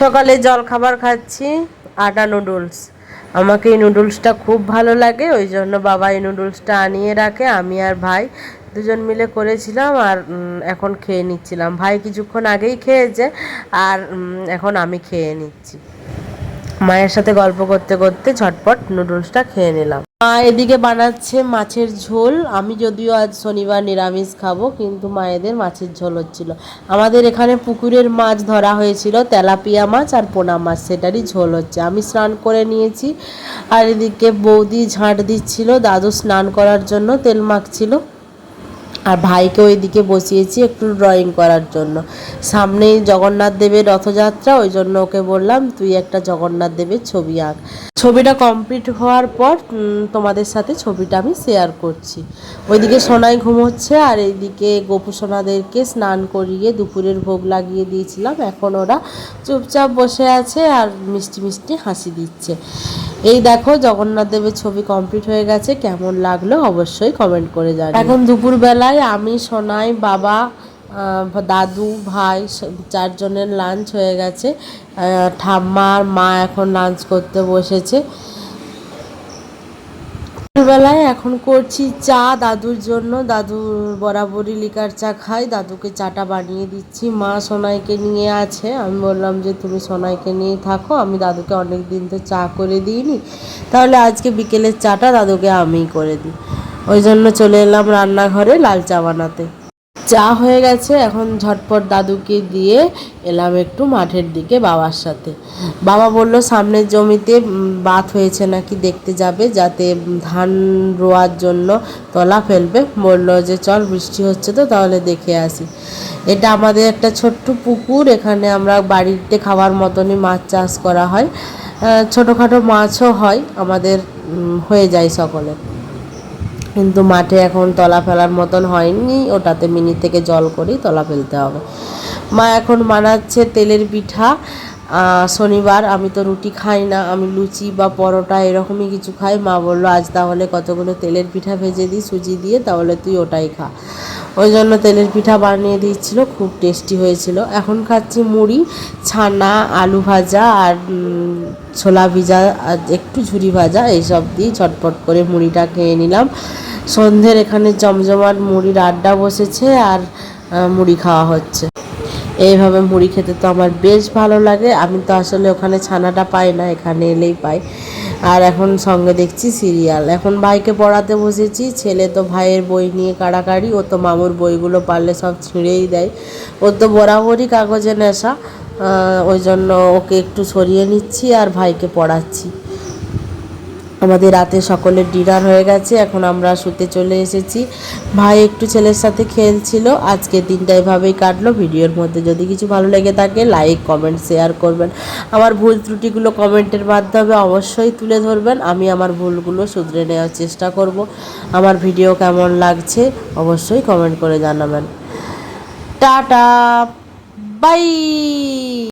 সকালে জল খাবার খাচ্ছি, আটা নুডলস আমাকে এই নুডলসটা খুব ভালো লাগে, ওই জন্য বাবা এই নুডলসটা আনিয়ে রাখে, আমি আর ভাই দুজন মিলে করেছিলাম আর এখন খেয়ে নিচ্ছিলাম। ভাই কিছুক্ষণ আগেই খেয়েছে, আর এখন আমি খেয়ে নিচ্ছি। মায়ের সাথে গল্প করতে করতে ঝটপট নুডলসটা খেয়ে নিলাম। মা এদিকে বানাচ্ছে মাছের ঝোল। আমি যদিও আজ শনিবার নিরামিষ খাব, কিন্তু মায়েদের মাছের ঝোল হচ্ছিল। আমাদের এখানে পুকুরের মাছ ধরা হয়েছিল, তেলাপিয়া মাছ আর পোনা মাছ, সেটারই ঝোল হচ্ছে। আমি স্নান করে নিয়েছি, আর এদিকে বৌদি ঝাঁট দিচ্ছিল, দাদু স্নান করার জন্য তেল মাখছিল। আর ভাইকে ওইদিকে বসিয়েছি একটু ড্রয়িং করার জন্য। সামনেই জগন্নাথ দেবের রথযাত্রা, ওই জন্য ওকে বললাম, তুই একটা জগন্নাথ দেবের ছবি আঁক। ছবিটা কমপ্লিট হওয়ার পর তোমাদের সাথে ছবিটা আমি শেয়ার করছি। ওইদিকে সোনাই ঘুমোচ্ছে, আর এইদিকে গোপু সোনাদেরকে স্নান করিয়ে দুপুরের ভোগ লাগিয়ে দিয়েছিলাম। এখন ওরা চুপচাপ বসে আছে আর মিষ্টি মিষ্টি হাসি দিচ্ছে। এই দেখো জগন্নাথ দেবের ছবি কমপ্লিট হয়ে গেছে। কেমন লাগল অবশ্যই কমেন্ট করে যাবে এখন দুপুরবেলায় আমি, সোনাই, বাবা দাদু, ভাই চারজনের লাঞ্চ হয়ে গেছে। ঠাম্মার মা এখন লাঞ্চ করতে বসেছে। বেলায় এখন করছি চা দাদুর জন্য। দাদু বরাবরই লিকার চা খাই দাদুকে চাটা বানিয়ে দিচ্ছি। মা সোনাইকে নিয়ে আছে। আমি বললাম যে, তুমি সোনাইকে নিয়ে থাকো। আমি দাদুকে অনেক দিন তো চা করে দিইনি। তাহলে আজকে বিকেলের চাটা দাদুকে আমিই করে দিই। ওই জন্য চলে এলাম রান্নাঘরে লাল চা বানাতে। চা হয়ে গেছে, এখন ঝটপট দাদুকে দিয়ে এলাম একটু মাঠের দিকে বাবার সাথে। বাবা বলল, সামনের জমিতে বাত হয়েছে নাকি দেখতে যাবে, যাতে ধান রোয়ার জন্য তলা ফেলবে। বলল যে, চল, বৃষ্টি হচ্ছে তো, তাহলে দেখে আসি। এটা আমাদের একটা ছোট্ট পুকুর, এখানে আমরা বাড়িতে খাওয়ার মতনই মাছ চাষ করা হয়। ছোটোখাটো মাছও হয়, আমাদের হয়ে যায় সকলের। কিন্তু মাঠে এখন তলা ফেলার মতন হয়নি। ওটাতে মিনি থেকে জল করেই তলা ফেলতে হবে। মা এখন বানাচ্ছে তেলের পিঠা। শনিবার আমি তো রুটি খাই না, আমি লুচি বা পরোটা এরকমই কিছু খাই। মা বলল, আজ তাহলে কতগুলো তেলের পিঠা ভেজে দিই, সুজি দিয়ে, তাহলে তুই ওটাই খা। ওই জন্য তেলের পিঠা বানিয়ে দিচ্ছিল খুব টেস্টি হয়েছিল। এখন খাচ্ছি মুড়ি, ছানা, আলু ভাজা আর ছোলা ভিজা আর একটু ঝুরি ভাজা, এইসব দিয়ে চটপট করে মুড়িটা খেয়ে নিলাম। সন্ধ্যের এখানে জমজমাট মুড়ির আড্ডা বসেছে আর মুড়ি খাওয়া হচ্ছে। এইভাবে মুড়ি খেতে তো আমার বেশ ভালো লাগে। আমি তো আসলে ওখানে ছানাটা পাই না, এখানে এলেই পাই। আর এখন সঙ্গে দেখছি সিরিয়াল। এখন ভাইকে পড়াতে বসেছি। ছেলে তো ভাইয়ের বই নিয়ে কাড়াকাড়ি, ও তো মামুর বইগুলো পারলে সব ছিঁড়েই দেয়। ও তো বরাবরই কাগজে নেশা। ওই জন্য ওকে একটু সরিয়ে নিচ্ছি আর ভাইকে পড়াচ্ছি। আমাদের রাতে সকলের ডিনার হয়ে গেছে, এখন আমরা শুতে চলে এসেছি। ভাই একটু ছেলের সাথে খেলছিল আজকে দিনটা এভাবেই কাটলো। ভিডিওর মধ্যে যদি কিছু ভালো লেগে থাকে লাইক কমেন্ট শেয়ার করবেন। আমার ভুল ত্রুটিগুলো কমেন্টের মাধ্যমে অবশ্যই তুলে ধরবেন। আমি আমার ভুলগুলো শুধরে নেওয়ার চেষ্টা করব। আমার ভিডিও কেমন লাগছে, অবশ্যই কমেন্ট করে জানাবেন। টাটা! বাই